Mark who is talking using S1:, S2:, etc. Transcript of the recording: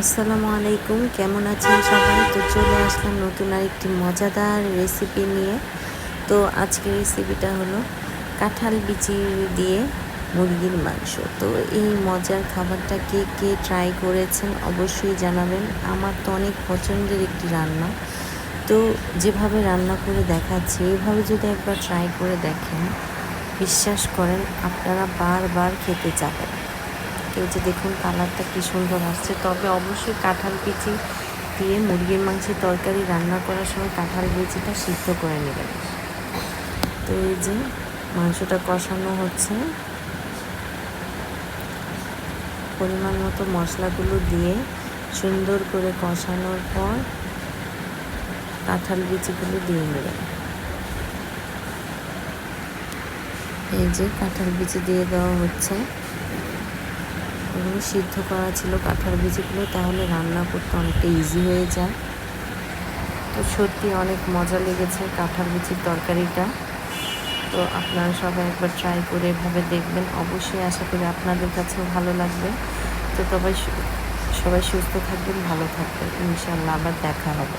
S1: আসসালামু আলাইকুম, কেমন আছেন সবাই? তো চলে আসলাম নতুন আরেকটি মজাদার রেসিপি নিয়ে। তো আজকের রেসিপিটা হলো কাঁঠাল বিচি দিয়ে মুরগির মাংস। তো এই মজার খাবারটা কে কে ট্রাই করেছেন অবশ্যই জানাবেন। আমার তো অনেক পছন্দের একটি রান্না। তো যেভাবে রান্না করে দেখাচ্ছি এইভাবে যদি একবার ট্রাই করে দেখেন, বিশ্বাস করেন আপনারা বারবার খেতে চাবেন। এই যে দেখুন কালারটা কী সুন্দর আসছে। তবে অবশ্যই কাঁঠাল বিচি দিয়ে মুরগির মাংসের তরকারি রান্না করার সময় কাঁঠাল বিচিটা সিদ্ধ করে নেবেন। তো এই যে মাংসটা কষানো হচ্ছে। পরিমাণ মতো মশলাগুলো দিয়ে সুন্দর করে কষানোর পর কাঁঠাল বিচিগুলো দিয়ে নেবেন। এই যে কাঁঠাল বিচি দিয়ে দেওয়া হচ্ছে। ওগুলো সিদ্ধ করা ছিল কাঁঠাল বিচিগুলো তাহলে রান্না করতে অনেকটা ইজি হয়ে যায়। তো সত্যি অনেক মজা লেগেছে কাঁঠাল বিচির তরকারিটা। তো আপনারা সবাই একবার ট্রাই করে এভাবে দেখবেন। অবশ্যই আশা করি আপনাদের কাছেও ভালো লাগবে। তো তবে সবাই সুস্থ থাকবেন, ভালো থাকবেন। ইনশাল্লাহ আবার দেখা হবে।